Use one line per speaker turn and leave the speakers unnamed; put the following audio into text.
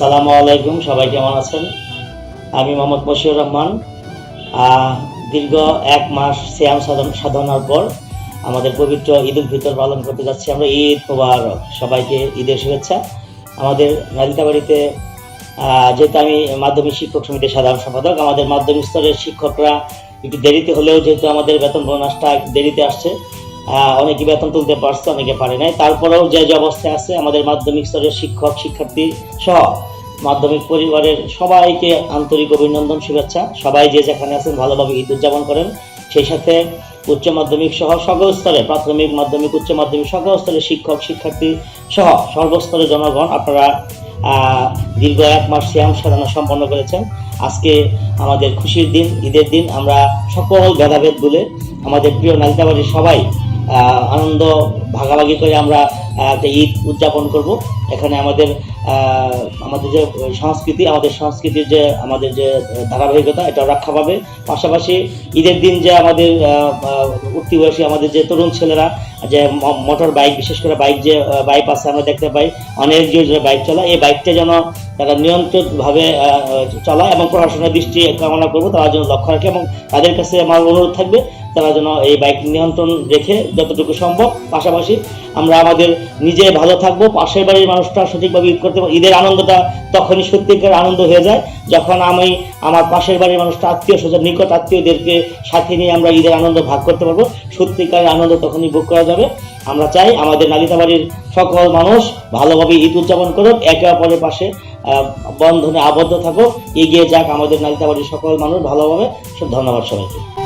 আসসালামু আলাইকুম, সবাই কেমন আছেন? আমি মোহাম্মদ মশিউর রহমান। দীর্ঘ এক মাস শ্যাম সাধন, সাধনার পর আমাদের পবিত্র ঈদ উল ফিতর পালন করতে যাচ্ছি আমরা। ঈদ মোবারক, সবাইকে ঈদের শুভেচ্ছা। আমাদের নালিতাবাড়িতে যেহেতু আমি মাধ্যমিক শিক্ষক সমিতির সাধারণ সম্পাদক, আমাদের মাধ্যমিক স্তরের শিক্ষকরা একটু দেরিতে হলেও যেহেতু আমাদের বেতন বোনাসটা দেরিতে আসছে অনেকে বেতন তুলতে পারছে, অনেকে পারে নাই। তারপরেও যে যে অবস্থায় আছে, আমাদের মাধ্যমিক স্তরের শিক্ষক, শিক্ষার্থী সহ মাধ্যমিক পরিবারের সবাইকে আন্তরিক অভিনন্দন, শুভেচ্ছা। সবাই যে যেখানে আছেন, ভালোভাবে ঈদ উদযাপন করেন। সেই সাথে উচ্চ মাধ্যমিক সহ সকল স্তরে প্রাথমিক, মাধ্যমিক, উচ্চ মাধ্যমিক সকল স্তরে শিক্ষক, শিক্ষার্থী সহ সর্বস্তরের জনগণ, আপনারা দীর্ঘ এক মাস শ্যাম সাধনা সম্পন্ন করেছেন। আজকে আমাদের খুশির দিন, ঈদের দিন, আমরা সকল ভেদাভেদ বলে আমাদের প্রিয় নালিতাবাড়ির সবাই আনন্দ, ভাগাভাগি করে আমরা একটা ঈদ উদযাপন করব। এখানে আমাদের আমাদের যে সংস্কৃতি আমাদের সংস্কৃতির যে আমাদের যে ধারাবাহিকতা এটা রক্ষা পাবে। পাশাপাশি ঈদের দিন যে আমাদের উঠতি বয়সী আমাদের যে তরুণ ছেলেরা যে মোটর বাইক বিশেষ করে বাইক যে বাইক আছে আমরা দেখতে পাই অনেক যে বাইক চলা এই বাইকটা যেন তারা নিয়ন্ত্রিতভাবে আহ, এবং পড়াশোনার দৃষ্টি কামনা করব তারা যেন লক্ষ্য রাখে এবং তাদের কাছে আমার অনুরোধ থাকবে তারা যেন এই বাইক নিয়ন্ত্রণ রেখে যতটুকু সম্ভব, পাশাপাশি আমরা আমাদের নিজে ভালো থাকব, পাশের বাড়ির মানুষটা সঠিকভাবে ঈদ করতে পারব, ঈদের আনন্দটা তখনই সত্যিকার আনন্দ হয়ে যায়। যখন আমি আমার পাশের বাড়ির মানুষটা, আত্মীয় স্বজন, নিকট আত্মীয়দেরকে সাথে নিয়ে আমরা ঈদের আনন্দ ভাগ করতে পারব, সত্যিকার আনন্দ তখনই ভোগ করা যাবে। আমরা চাই আমাদের নালিতাবাড়ির সকল মানুষ ভালোভাবে ঈদ উদযাপন করুক, একে অপরের পাশে বন্ধনে আবদ্ধ থাকুক, এগিয়ে যাক আমাদের নালিতাবাড়ির সকল মানুষ ভালোভাবে। ধন্যবাদ সবাইকে।